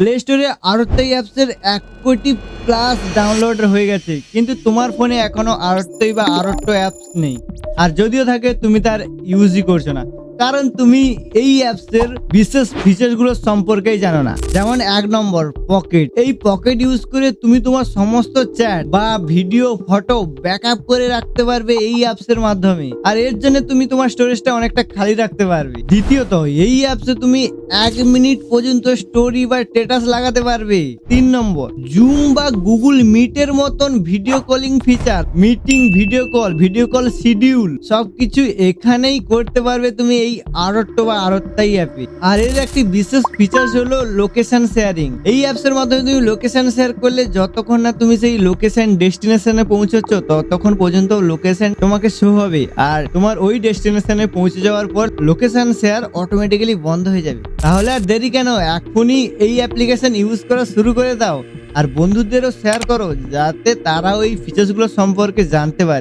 Play স্টোরে আরত্তাই অ্যাপসের এক কোটি প্লাস ডাউনলোড হয়ে গেছে, কিন্তু তোমার ফোনে এখনও আরত্তই বা আরট্ট অ্যাপস নেই। আর যদিও থাকে, তুমি তার ইউজই করছ না। কারণ তুমি এই অ্যাপসের বিশেষ ফিচারগুলো সম্পর্কেই জানো না। যেমন এক নম্বর, পকেট। এই পকেট ইউজ করে তুমি তোমার সমস্ত চ্যাট বা ভিডিও ফটো ব্যাকআপ করে রাখতে পারবে এই অ্যাপসের মাধ্যমে। আর এর জন্য তুমি তোমার স্টোরেজটা অনেকটা খালি রাখতে পারবে। দ্বিতীয়ত, এই অ্যাপসে তুমি এক মিনিট পর্যন্ত স্টোরি বা স্ট্যাটাস লাগাতে পারবে। তিন নম্বর জুম বা গুগল মিটের মতন video calling feature meeting video call video call schedule সবকিছু এখানেই করতে পারবে তুমি এই আরট্ট বা আরত্তাই অ্যাপে আর এর একটি বিশেষ ফিচার্স হলো লোকেশন শেয়ারিং এই অ্যাপসের মাধ্যমে তুমি লোকেশন শেয়ার করলে যতক্ষণ না তুমি সেই লোকেশন ডেস্টিনেশনে পৌঁছচ্ছ, ততক্ষণ পর্যন্ত লোকেশন তোমাকে শো হবে। আর তোমার ওই ডেস্টিনেশনে পৌঁছে যাওয়ার পর লোকেশন শেয়ার অটোমেটিক্যালি বন্ধ হয়ে যাবে। তাহলে আর দেরি কেন? এখনই এই অ্যাপ্লিকেশন ইউজ করা শুরু করে দাও। আর বন্ধুদেরও শেয়ার করো, যাতে তারা ওই ফিচার্সগুলো সম্পর্কে জানতে পারে।